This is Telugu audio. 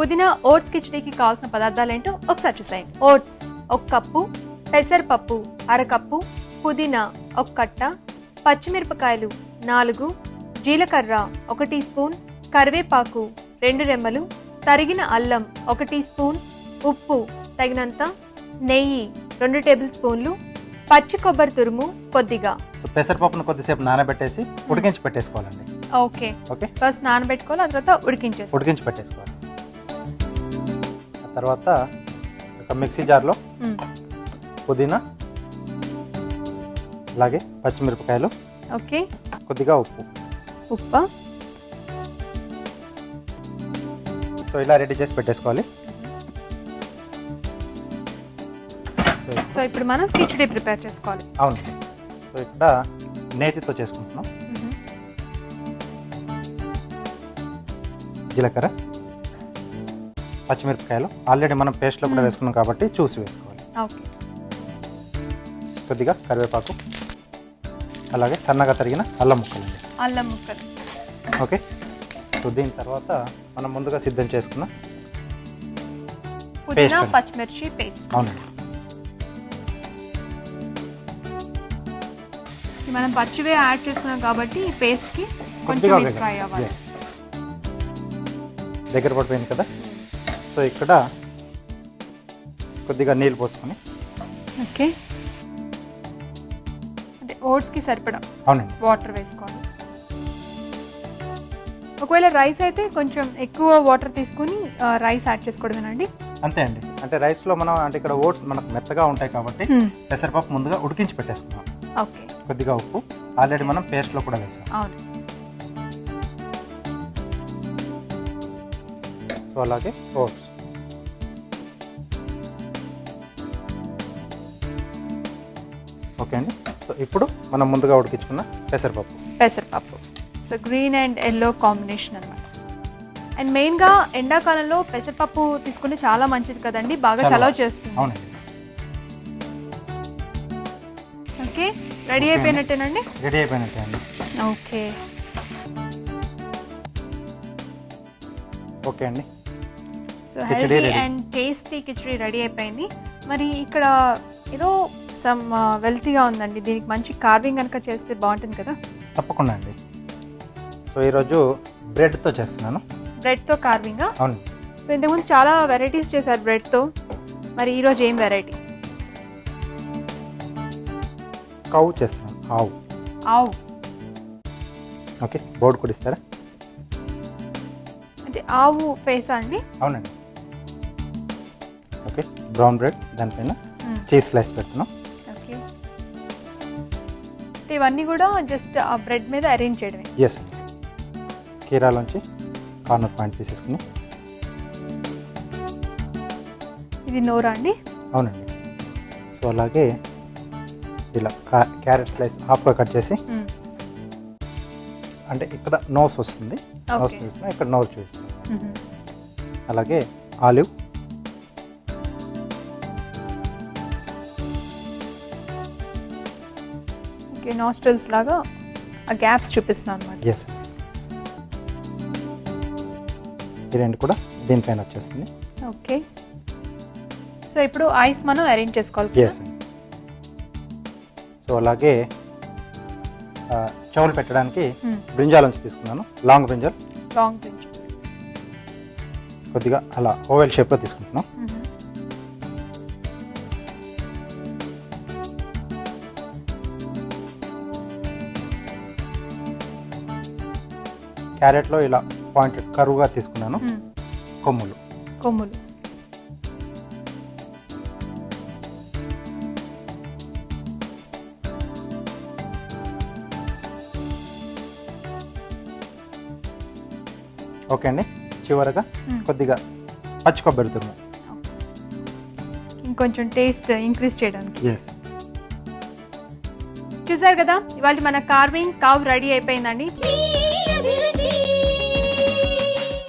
పుదీనా ఓట్స్ కిచడీకి కావాల్సిన పదార్థాలు ఏంటో ఒకసారి చూసేయండి. ఓట్స్ ఒక కప్పు పెసరపప్పు అరకప్పు పుదీనా ఒక కట్ట పచ్చిమిరపకాయలు నాలుగు జీలకర్ర ఒక టీ స్పూన్ కరివేపాకు రెండు రెమ్మలు తరిగిన అల్లం ఒక టీ స్పూన్ ఉప్పు తగినంత నెయ్యి రెండు టేబుల్ స్పూన్లు పచ్చి కొబ్బరి తురుము కొద్దిగా. సో పెసరపప్పును కొద్దిసేపు నానబెట్టేసి ఉడికించి పెట్టేసుకోవాలండి. ఓకే. ఓకే? ఫస్ట్ నానబెట్టుకోవాలి ఆ తర్వాత ఉడికించేసి ఉడికించి పెట్టేసుకోవాలి. తర్వాత ఒక మిక్సీ జార్లో పుదీనా అలాగే పచ్చిమిరపకాయలు ఓకే. కొద్దిగా ఉప్పు. ఉప్పు? సో ఇలా రెడీ చేసి పెట్టేసుకోవాలి. సో ఇప్పుడు మనం కిచడీ ప్రిపేర్ చేసుకోవాలి. అవును. సో ఇక్కడ నేతితో చేసుకుంటున్నాం. జీలకర్ర. పచ్చిమిరపకాయలు. ఆల్రెడీ మనం పేస్ట్లో కూడా మ్మ్. వేసుకున్నాం కాబట్టి చూసి వేసుకోవాలి. ఓకే. కొద్దిగా కరివేపాకు అలాగే సన్నగా తరిగిన అల్లం ముక్కలండి అల్లం ముక్కలు. ఓకే. సో దీని తర్వాత మనం ముందుగా సిద్ధం చేసుకున్న పుదీనా. పచ్చిమిర్చి పేస్ట్. అవునండి. మనం పచ్చివే యాడ్ చేసుకున్నాం కాబట్టి ఈ పేస్ట్కి కొంచెం ఫ్రై అవ్వాలి. దగ్గర పడిపోయింది కదా? సో ఇక్కడ కొద్దిగా నీళ్ళు పోసుకొని. ఓకే. అంటే ఓట్స్కి సరిపడా? అవునండి. వాటర్ వేసుకోవాలి. ఒకవేళ రైస్ అయితే కొంచెం ఎక్కువ వాటర్ తీసుకుని రైస్ యాడ్ చేసుకోవడమేనండి? అంతే అండి. అంటే రైస్లో మనం అంటే ఇక్కడ ఓట్స్ మనకు మెత్తగా ఉంటాయి కాబట్టి పెసరపప్పు ముందుగా ఉడికించి పెట్టేసుకున్నాం ఓకే. కొద్దిగా ఉప్పు. ఆల్రెడీ మనం పేస్ట్లో కూడా వేసాం. అవును. సో అలాగే ఓట్స్. ఓకే అండి. సో ఇప్పుడు మనం ముందుగా ఉడికించుకున్న పెసరపప్పు. పెసరపప్పు. So green and yellow combination అనమాట అండ్ మెయిన్గా ఎండాకాలంలో పెసరపప్పు తీసుకుంటే చాలా మంచిది కదండి. బాగా చాలా. చలవ చేస్తుంది. అవునండి. ఓకే. రెడీ. అయిపోయినట్టేనండి? రెడీ అయిపోయినట్టే అండి. ఓకే. ఓకే అండి. So healthy. And tasty khichdi ready అయిపోయింది. మరి ఇక్కడ ఏదో సమ్ వెల్తీగా ఉందండి. దీనికి మంచి కార్వింగ్ కనుక చేస్తే బాగుంటుంది కదా? తప్పకుండా అండి. సో ఈరోజు బ్రెడ్తో చేస్తున్నాను. బ్రెడ్తో కార్వింగా అవును. సో ఇంతకుముందు చాలా వెరైటీస్ చేశారు బ్రెడ్తో మరి ఈరోజు ఏం వెరైటీ కావు చేస్తున్నాను. ఆవు. ఆవు. ఓకే. బోర్డు కూడా ఇస్తారా? అంటే ఆవు ఫేసా అండి? అవునండి. బ్రౌన్ బ్రెడ్ దానిపైన చీజ్ స్లైస్ పెడుతున్నాం ఇవన్నీ కూడా జస్ట్ ఆ బ్రెడ్ మీద అరేంజ్ చేయడమే. ఎస్ అండి కీరాలోంచి కార్నర్ పాయింట్ తీసేసుకుని. ఇది నోరా అండి? అవునండి. సో అలాగే ఇలా క్యారెట్ స్లైస్ హాఫ్గా కట్ చేసి మ్మ్. అంటే ఇక్కడ నోస్ వస్తుంది. నోస్. చూపిస్తున్నా ఇక్కడ నోస్ చూపిస్తున్నాం. మ్మ్. అలాగే ఆలివ్ ఓకే నాస్ట్రల్స్ లాగా ఆ గ్యాప్స్ చూపిస్తున్నాను అనమాట ఎస్ ఈ రెండు కూడా దీనిపైన వచ్చేస్తుంది. ఓకే సో ఇప్పుడు ఐస్ మనం అరేంజ్ చేసుకోవాలి ఎస్ సో అలాగే చెవులు పెట్టడానికి బ్రింజాల్ నుంచి తీసుకున్నాను. లాంగ్ బ్రింజాల్ లాంగ్ బెంచ్ కొద్దిగా అలా ఓవెల్ షేప్లో తీసుకుంటున్నాం. క్యారెట్లో ఇలా పాయింటెడ్ కరువుగా తీసుకున్నాను. కొమ్ములు. కొమ్ములు. ఓకే అండి. చివరగా. కొద్దిగా పచ్చి కొబ్బరి తురుము. ఇంకొంచెం టేస్ట్ ఇంక్రీజ్ చేయడానికి. చూసారు కదా? ఇవాళ మన కార్వింగ్ కావ్ రెడీ అయిపోయిందండి.